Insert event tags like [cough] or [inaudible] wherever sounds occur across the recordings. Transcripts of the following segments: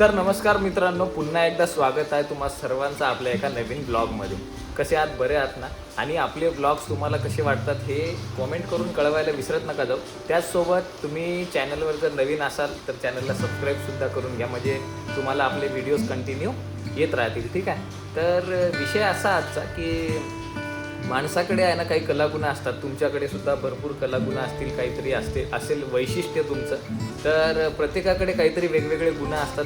तर नमस्कार मित्रांनो पुन्हा एकदा स्वागत आहे तुम्हा सर्वांचं आपल्या एका नवीन ब्लॉगमध्ये. कसे आहात? बरे आहात ना? आणि आपले ब्लॉग्स तुम्हाला कसे वाटतात हे कॉमेंट करून कळवायला विसरत नका जाऊ. त्याचसोबत तुम्ही चॅनलवर जर नवीन असाल तर चॅनलला सबस्क्राईबसुद्धा करून घ्या. म्हणजे तुम्हाला आपले व्हिडिओज कंटिन्यू येत राहतील ठीक आहे? तर विषय असा आजचा की माणसाकडे आहे ना काही कलागुण असतात. तुमच्याकडे सुद्धा भरपूर कलागुण असतील काहीतरी असते असेल वैशिष्ट्य तुमचं. तर प्रत्येकाकडे काहीतरी वेगवेगळे गुण असतात.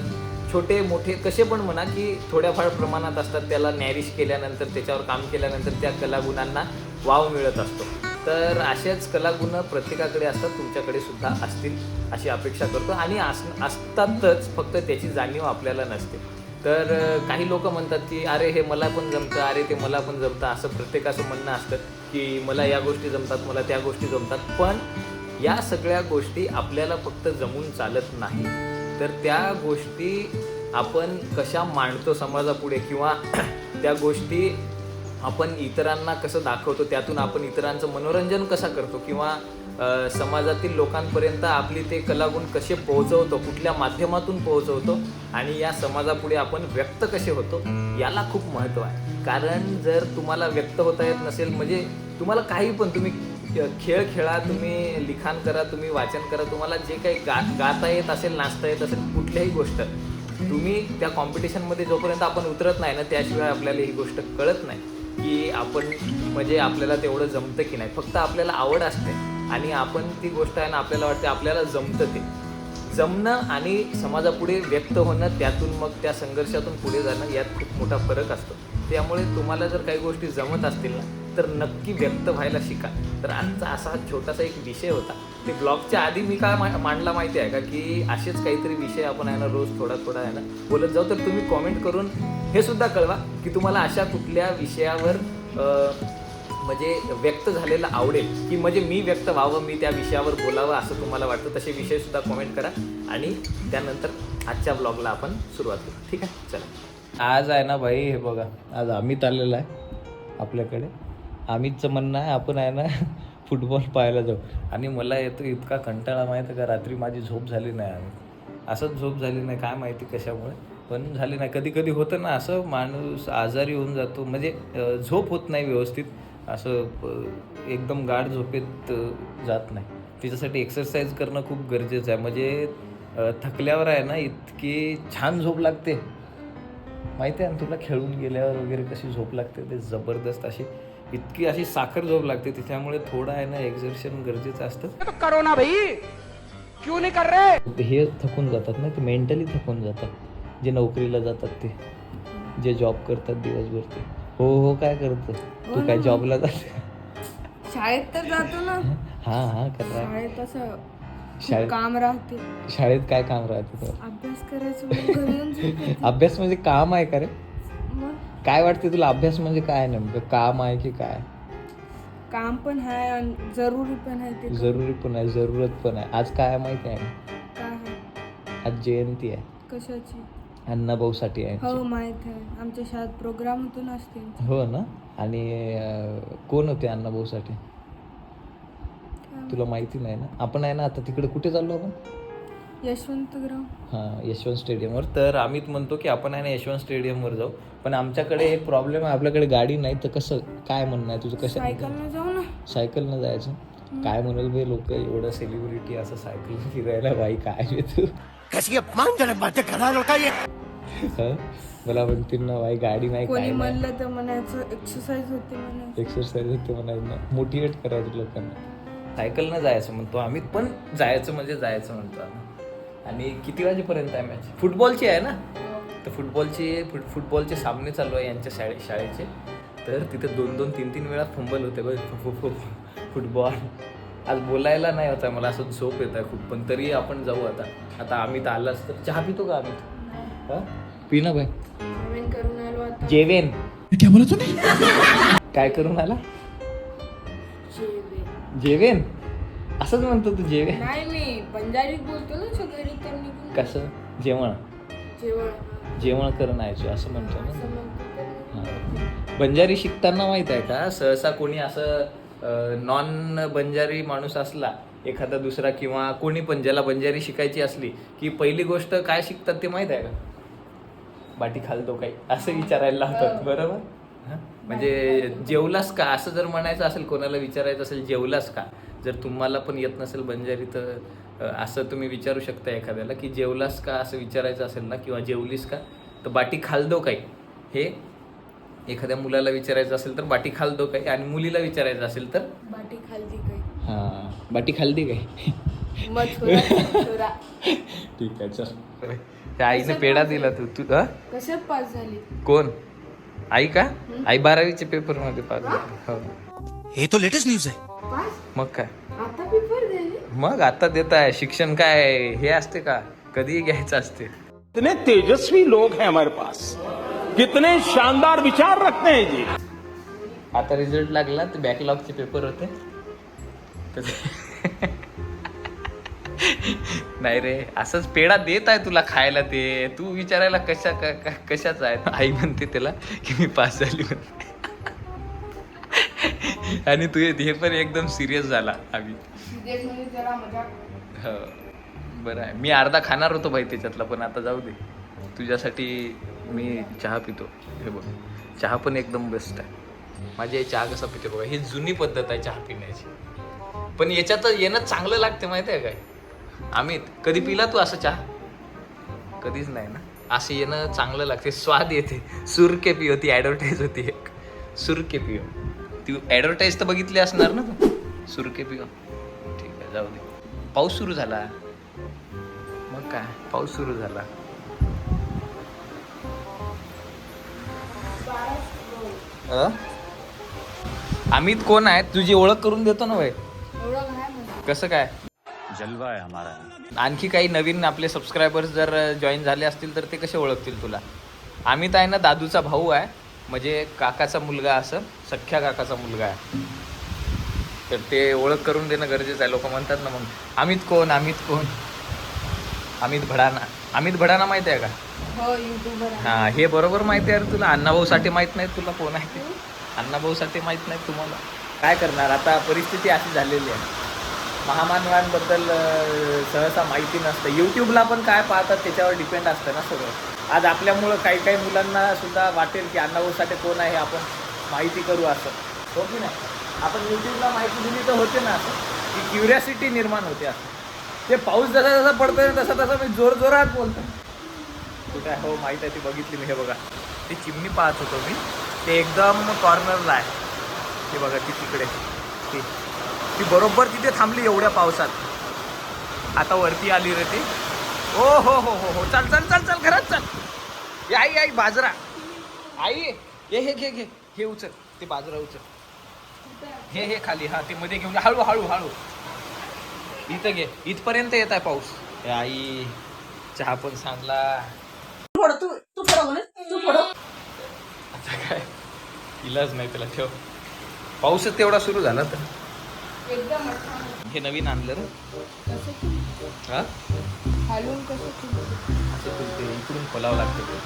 छोटे मोठे कसे पण म्हणा की थोड्याफार प्रमाणात असतात. त्याला नॅरिश केल्यानंतर त्याच्यावर काम केल्यानंतर त्या कलागुणांना वाव मिळत असतो. तर असेच कलागुण प्रत्येकाकडे असतात तुमच्याकडे सुद्धा असतील अशी अपेक्षा करतो. आणि अस असतातच फक्त त्याची जाणीव आपल्याला नसते. तर काही लोक म्हणतात की अरे हे मला पण जमतं अरे ते मला पण जमतं. असं प्रत्येकाचं म्हणणं असतं की मला या गोष्टी जमतात मला त्या गोष्टी जमतात. पण या सगळ्या गोष्टी आपल्याला फक्त जमून चालत नाही. तर त्या गोष्टी आपण कशा मांडतो समाजापुढे किंवा [clears throat] त्या गोष्टी आपण इतरांना कसं दाखवतो त्यातून आपण इतरांचं मनोरंजन कसं करतो किंवा समाजातील लोकांपर्यंत आपली ते कलागुण कसे पोहोचवतो कुठल्या माध्यमातून पोहोचवतो आणि या समाजापुढे आपण व्यक्त कसे होतो याला खूप महत्त्व आहे. कारण जर तुम्हाला व्यक्त होता येत नसेल म्हणजे तुम्हाला काही पण तुम्ही खेळ खेळा तुम्ही लिखाण करा तुम्ही वाचन करा तुम्हाला जे काही गा गाता येत असेल नाचता येत असेल कुठल्याही गोष्ट तुम्ही त्या कॉम्पिटिशनमध्ये जोपर्यंत आपण उतरत नाही ना त्याशिवाय आपल्याला ही गोष्ट कळत नाही की आपण म्हणजे आपल्याला तेवढं जमतं की नाही. फक्त आपल्याला आवड असते. आणि आपण ती गोष्ट आहे ना आपल्याला वाटते आपल्याला जमतं ते. जमणं आणि समाजापुढे व्यक्त होणं त्यातून मग त्या संघर्षातून पुढे जाणं यात खूप मोठा फरक असतो. त्यामुळे तुम्हाला जर काही गोष्टी जमत असतील ना तर नक्की व्यक्त व्हायला शिका. तर आजचा असा हा छोटासा एक विषय होता. ते ब्लॉगच्या आधी मी काय मा- मांडला माहिती आहे का की असेच काहीतरी विषय आपण आहे ना रोज थोडा थोडा आहे ना बोलत जाऊ तर तुम्ही कॉमेंट करून हे सुद्धा कळवा की तुम्हाला अशा कुठल्या विषयावर म्हणजे व्यक्त झालेलं आवडेल की म्हणजे मी व्यक्त व्हावं मी त्या विषयावर बोलावं असं तुम्हाला वाटतं तसे विषयसुद्धा कॉमेंट कमेंट करा. आणि त्यानंतर आजच्या ब्लॉगला आपण सुरुवात करू. ठीक आहे? चला. आज आहे ना भाई हे बघा आज अमित आलेला आहे आपल्याकडे. अमितचं म्हणणं आहे आपण आहे ना [laughs] फुटबॉल पाहायला जाऊ. आणि मला येतो इतका कंटाळा माहिती का? रात्री माझी झोप झाली नाही आणि असंच झोप झाली नाही काय माहिती कशामुळे. पण झाली नाही. कधी कधी होतं ना असं माणूस आजारी होऊन जातो. म्हणजे झोप होत नाही व्यवस्थित. असं एकदम गाढ झोपेत जात नाही. त्याच्यासाठी एक्सरसाइज करणं खूप गरजेचं आहे. म्हणजे थकल्यावर आहे ना इतकी छान झोप लागते. माहिती आहे ना तुला खेळून गेल्यावर वगैरे कशी झोप लागते? ते जबरदस्त अशी इतकी अशी साखर झोप लागते. ती त्यामुळे थोडं आहे ना एक्झर्शन गरजेचं असतं. तो करो ना भाई! क्यों नहीं कर रहे? हे थकून जातात ना ते मेंटली थकून जातात. जे नोकरीला जातात ते. जे जॉब करतात दिवसभर ते. हो हो काय करतं तू काय जॉबला जाते? शाळेत तर जातो ना. हां हां करा शाळेत असं खूप शाळेत काम राहते. शाळेत काय काम राहते तुला अभ्यास करायचं मग घरी येऊन झोपायचं. अभ्यास म्हणजे काम आहे का रे? मग? काय वाटते तुला अभ्यास म्हणजे काय नेमकं? काम आहे की काय? काम पण आहे आणि जरुरी पण आहे ते. जरुरी पण आहे जरूरत पण आहे. आज काय आहे माहिती आहे? काय आहे? आज जयंती आहे. कशाची? अण्णाभाऊसाठी आहे. हो माहीत आहे. आमच्या शाळेत प्रोग्राम होतो ना असते. हो ना? आणि अं, कोण होते अण्णाभाऊसाठी? तुला माहिती नाही ना? आपण आहे ना आता तिकडे कुठे चाललो आपण? यशवंतराव हां यशवंत स्टेडियमवर. तर अमित म्हणतो की आपण आहे ना यशवंत स्टेडियमवर जाऊ. पण आमच्याकडे एक प्रॉब्लेम आहे आपल्याकडे गाडी नाही तर कसं काय म्हणणं आहे तुझं? कसं सायकलनं जाऊ ना. सायकलनं जायचं? काय म्हणाल बे लोक एवढं सेलिब्रिटी असं सायकल फिरायला बाई काय तू? कैसी अपमानजनक बातें कर रहा है लड़का ये हं? मला म्हणतील ना बाई गाडी नाही कोणी काय म्हणलं तर म्हणायचं एक्सरसाइज होते म्हणायचं. एक्सरसाइज होते म्हणायचं. मोटिवेट करायचं लोकांना. सायकलनं जायचं म्हणतो आम्ही पण जायचं म्हणजे जायचं म्हणतो आम्ही. आणि किती वाजेपर्यंत आहे मॅच फुटबॉलची आहे ना? तर फुटबॉलची फुट फुटबॉलचे सामने चालू आहे यांच्या शाळे शाळेचे. तर तिथे दोन दोन तीन तीन वेळा फंबल होते बघ. फु- फु- फु- फुटबॉल आज बोलायला नाही होता मला असं झोप येत आहे खूप. पण तरी आपण जाऊ आता. आता अमित आलाच तर चहा पितो का अमित? हा? पी ना करून आलो आता. जेवेन क्या बोला तूने काय करून आला? जेवण. जेवेन असंच म्हणतो तू जेवेन नाही मी बंजारीत बोलतो ना सगळी तर निघून. कसं? जेवण. जेवण. जेवण करून यायचो असं म्हणतो ना. असं म्हणतो तर. बंजारी शिकताना माहीत आहे का? सहसा कोणी असं नॉन बंजारी माणूस असला एखादा दुसरा किंवा कोणी पण ज्याला बंजारी शिकायची असली की पहिली गोष्ट काय शिकतात ते माहीत आहे का? बाटी खालतो काही असं विचारायला लावतात बरोबर? हं? म्हणजे जेवलास का? असं जर म्हणायचं असेल कोणाला विचारायचं असेल जेवलास का? जर तुम्हाला पण येत नसेल बंजारी तर असं तुम्ही विचारू शकता एखाद्याला की जेवलास का? असं विचारायचं असेल ना किंवा जेवलीस का? तर बाटी खालदो काही. हे एखाद्या मुलाला विचारायचं असेल तर बाटी खालदो काही. आणि मुलीला विचारायचं असेल तर हां बाटी खालदी काय? ठीक आहे चल. त्या आईने पेढा दिला तू तू हं? कशात पास झाली? कोण? आई का? आई बारावीचे पेपरमध्ये पास झाली. हो. ये तो लेटेस्ट न्यूज है पास? मग काय? आता पेपर दिले मग आता देत आहे. शिक्षण काय? हे असते का? कधीही घ्यायचं असते. कितने तेजस्वी लोग हैं हमारे पास। कितने शानदार विचार रखते हैं जी। आता रिझल्ट लागला ते बॅकलॉगचे पेपर होते. तर ते- नाही रे असंच पेढा देत आहे तुला खायला ते. तू विचारायला कशा कशाचा आहे? आई म्हणते त्याला की मी पास झाली म्हणते. आणि तू हे पण एकदम सिरियस झाला आम्ही. म्हणजे हो. बरं आहे. मी अर्धा खाणार होतो भाई त्याच्यातला पण आता जाऊ दे. तुझ्यासाठी मी चहा पितो. हे बघ. चहा पण एकदम बेस्ट आहे. माझी आई चहा कसा पिते बघा. ही जुनी पद्धत आहे चहा पिण्याची. पण याच्यात येणं चांगलं लागते माहिती आहे काय? अमित कधी पिला तू असं चहा? कधीच नाही ना. असं येणं चांगलं लागते. स्वाद येते. सुर के पिओ ती ॲडव्हर्टाईज होती एक. सुर के पिओ ती ॲडव्हर्टाईज तर बघितली असणार ना तू. सुर के पिओ ठीक आहे जाऊ दे. पाऊस सुरू झाला. मग काय? पाऊस सुरू झाला? अमित कोण आहे? तुझी ओळख करून देतो ना भाई. कसं काय? जलवा है हमारा आणखी काही नवीन आपले सबस्क्रायबर्स जर जॉईन झाले असतील तर ते कसे ओळखतील तुला? अमित आहे ना दादूचा भाऊ आहे. म्हणजे काकाचा मुलगा असं सख्या काकाचा मुलगा आहे. तर ते ओळख करून देणं गरजेचं आहे. लोक म्हणतात ना मग अमित कोण? अमित कोण? अमित भडाना अमित भडाना माहिती आहे का? हो युट्यूबर आहे. हा हे बरोबर माहिती आहे रे तुला. अण्णाभाऊसाठी माहीत नाही तुला कोण आहे ते? अण्णाभाऊसाठी माहीत नाही तुम्हाला? काय करणार? आता परिस्थिती अशी झालेली आहे. महामानवांबद्दल सहसा माहिती नसतं. यूट्यूबला पण काय पाहतात त्याच्यावर डिपेंड असतं ना सगळं. आज आपल्यामुळं काही काही मुलांना सुद्धा वाटेल की अण्णाभाऊसाठी कोण आहे आपण माहिती करू असं. हो की नाही? आपण यूट्यूबला माहिती दिली तर होते ना असं? की क्युरियासिटी निर्माण होते असं. ते पाऊस जसा जसा पडतोय आहे तसा तसा मी जोर जोरात बोलतो कुठे हो माहीत आहे ती बघितली मी हे बघा. ती चिमणी पाहत होतो मी. ते एकदम कॉर्नरला आहे. हे बघा ती तिकडे. ती. ती बरोबर तिथे थांबली एवढ्या पावसात. आता वरती आली रे ती. ओ हो हो हो हो. चल चल चल चल घरात चल. ये आई आई बाजरा. आई हे हे घे घे. हे उचल. ते बाजरा उचल. हे हे खाली. हा ते मध्ये घेऊन. हळू हळू हळू. इथं घे. इथपर्यंत येत आहे पाऊस. हे आई चहा पण सांगला आता काय? इलाज नाही त्याला ठेव. पाऊसच तेवढा सुरू झाला तर. एकदम अच्छा. हे नवीन आणलं रे कसं की हा? खालून कसं की असं खुलते इकडून खोलावं लागतं ते.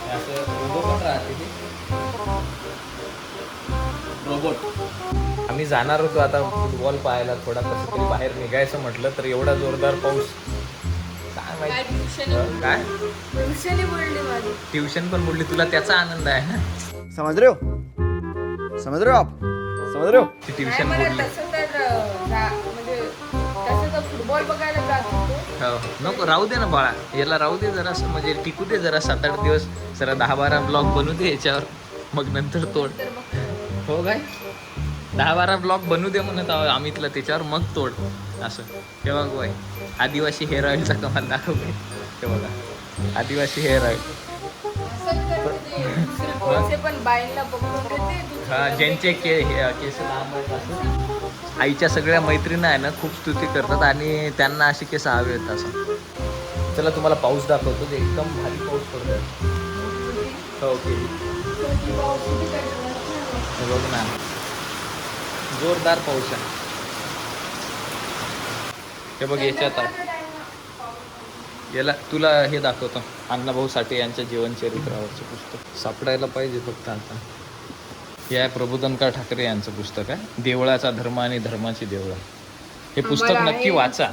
हे असं रोबो पण राहते ते. रोबोट आम्ही जाणार होतो आता फुटबॉल पाहायला थोडा कसं तरी बाहेर निघायचं म्हटलं तर एवढा जोरदार पाऊस. काय माहिती? काय बोलली? ट्युशन पण बुडली तुला त्याचा आनंद आहे ना? समझ हो समझ रहे हो आप रहे हो ट्युशन मला तसं तर रा- म्हणजे तसं तर फुटबॉल बघायला जात होतो. हो नको राहू दे ना बाळा. याला राहू दे जरा म्हणजे टिकू दे जरा सात आठ दिवस. जरा दहा बारा ब्लॉग बनवू दे याच्यावर. मग नंतर तोड. तर मग हो काय? दहा बारा ब्लॉग बनवू दे म्हणत आहोत अमितला त्याच्यावर मग तोड. असं. हे बघ बाय आदिवासी हेअर ऑइलचा कमाल दाखव बाई. हे बघा. आदिवासी हेअर ऑइल. पण बाईंना पकडून हा ज्यांचे के हे- केस लांब आहेत असं आईच्या सगळ्या मैत्रिणी आहे ना खूप स्तुती करतात आणि त्यांना असे केस हवे आहेत असं. चला तुम्हाला पाऊस दाखवतो ते एकदम भारी पाऊस पडतो हो. हे बघ ना. जोरदार पाऊस आहे. हे बघ याच्यात. आहे याला तुला हे दाखवतो अण्णाभाऊ साठे यांच्या जीवनचरित्रावरचं पुस्तक. सापडायला पाहिजे फक्त आता. हे आहे प्रबोधनकार ठाकरे यांचं पुस्तक आहे. देवळाचा धर्म आणि धर्माची देवळं. हे पुस्तक नक्की. वाचा.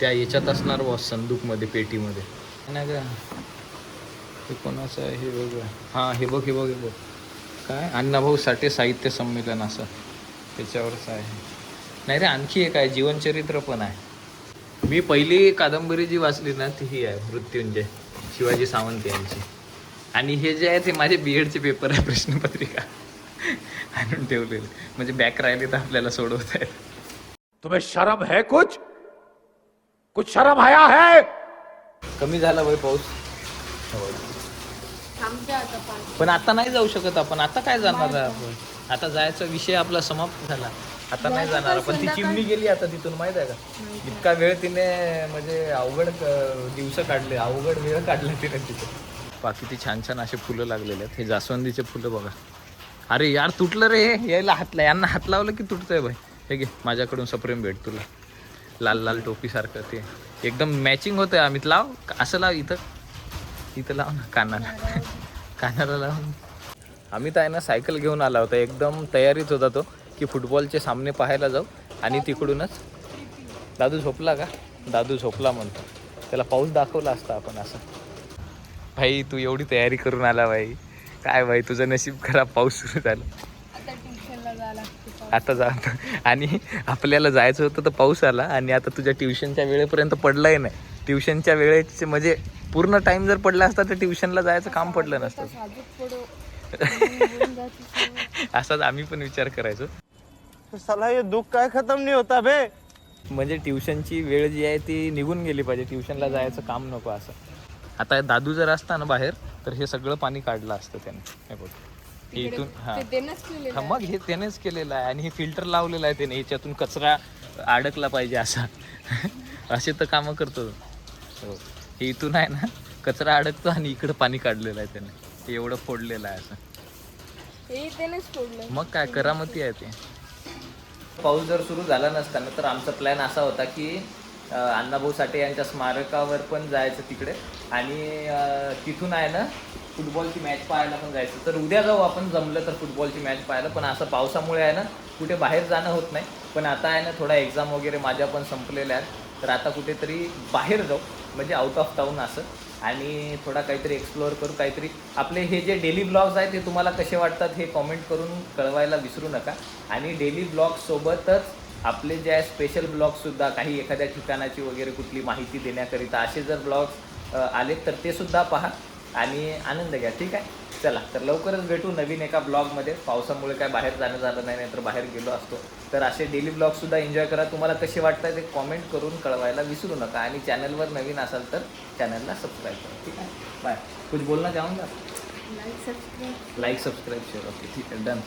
त्या याच्यात असणार बॉस संदूकमध्ये पेटीमध्ये. नाही का हे कोणाचं आहे? हे वेगळं हां हे बघ हे बघ हे बघ. काय? अण्णाभाऊ साठे साहित्य संमेलन असं. त्याच्यावरच आहे. नाही रे आणखी एक आहे. जीवनचरित्र पण आहे. मी पहिली कादंबरी जी वाचली ना ती ही आहे मृत्युंजय शिवाजी सावंत यांची. आणि हे जे आहे ते माझे बी एडचे पेपर आहे प्रश्नपत्रिका. आणून ठेवलेले. म्हणजे बॅक राहिले तर आपल्याला सोडवत आहेत तुम्हें शर्म है कुछ? कुछ शर्म आया है? कमी झाला भाई पाऊस. पाणी. पण आता नाही जाऊ शकत आपण. आता काय जाणार आहे आपण? आता जायचा विषय आपला समाप्त झाला. आता नाही जाणार आपण ती चिमणी गेली आता तिथून माहीत आहे का इतका वेळ तिने म्हणजे अवघड क- दिवस काढले अवघड वेळ काढला तिने तिथे. बाकी ती छान छान असे फुलं लागलेले आहेत. हे जास्वंदीचे फुलं बघा. अरे यार तुटलं रे. हे यायला हात ला यांना हात लावलं की तुटतंय भाई हे घे माझ्याकडून सप्रेम भेट तुला. लाल लाल टोपीसारखं ते. एकदम मॅचिंग होतं अमित. लाव असं लाव इथं. इथं लाव ना कानाला. कानाला लावून आम्ही तर आहे ना सायकल घेऊन आला होता. एकदम तयारीत होता तो. की फुटबॉलचे सामने पाहायला जाऊ आणि तिकडूनच दादू झोपला का? दादू झोपला म्हणतो. त्याला पाऊस दाखवला असता आपण असं. भाई तू एवढी तयारी करून आला भाई. काय भाई तुझं नशीब खराब पाऊस सुरू झाला. आता जा. आणि आपल्याला जायचं होतं तर पाऊस आला आणि आता तुझ्या ट्युशनच्या वेळेपर्यंत पडलाही नाही. ट्युशनच्या वेळेचे म्हणजे पूर्ण टाइम जर पडला असता तर ट्युशनला जायचं काम पडलं नसतं. [laughs] असाच आम्ही पण विचार करायचो. साला ये दुख काय खत्म नहीं होता बे म्हणजे ट्युशनची वेळ जी आहे ती निघून गेली पाहिजे ट्युशनला जायचं काम नको असं. आता दादू जर असता ना बाहेर तर हे सगळं पाणी काढलं असतं त्याने. हे बघ. हे इथून हा. हा मग हे त्यानेच केलेलं आहे आणि हे फिल्टर लावलेलं आहे त्याने. याच्यातून कचरा अडकला पाहिजे असा. [laughs] असे तर कामं करतो. हो. हे इथून आहे ना कचरा अडकतो आणि इकडं पाणी काढलेलं आहे त्याने. हे एवढं फोडलेलं आहे असं. हे त्यानेच मग काय करामती आहे ते. पाऊस जर सुरू झाला नसताना तर आमचा प्लॅन असा होता की अण्णाभाऊ साठे यांच्या स्मारकावर पण जायचं तिकडे. आणि तिथून आहे ना फुटबॉलची मॅच पाहायला पण जायचं. तर उद्या जाऊ आपण जमलं तर फुटबॉलची मॅच पाहायला. पण असं पावसामुळे आहे ना कुठे बाहेर जाणं होत नाही. पण आता आहे ना थोडा एक्झाम वगैरे माझ्या पण संपलेल्या आहेत. तर आता कुठेतरी बाहेर जाऊ. म्हणजे आउट ऑफ टाऊन असं. आणि थोडा काहीतरी एक्सप्लोअर करू काहीतरी. आपले हे जे डेली ब्लॉग्स आहेत ते तुम्हाला कसे वाटतात हे कॉमेंट करून कळवायला विसरू नका. आणि डेली ब्लॉग्ससोबतच आपले जे आहे स्पेशल ब्लॉगसुद्धा काही एखाद्या ठिकाणाची वगैरे कुठली माहिती देण्याकरिता असे जर ब्लॉग्स आले तर ते सुद्धा पहा आणि आनंद घ्या. ठीक आहे? चला तर लवकरच भेटू नवीन एका ब्लॉगमध्ये. पावसामुळे काय बाहेर जाणं झालं नाही नाही तर बाहेर गेलो असतो. तर असे डेली ब्लॉगसुद्धा एन्जॉय करा. तुम्हाला कसे वाटतात ते कॉमेंट करून कळवायला विसरू नका. आणि चॅनलवर नवीन असाल तर चॅनलला सबस्क्राईब करा. ठीक आहे? बाय कुछ बोलना चाहूँगा like subscribe like subscribe share okay ठीक आहे. डन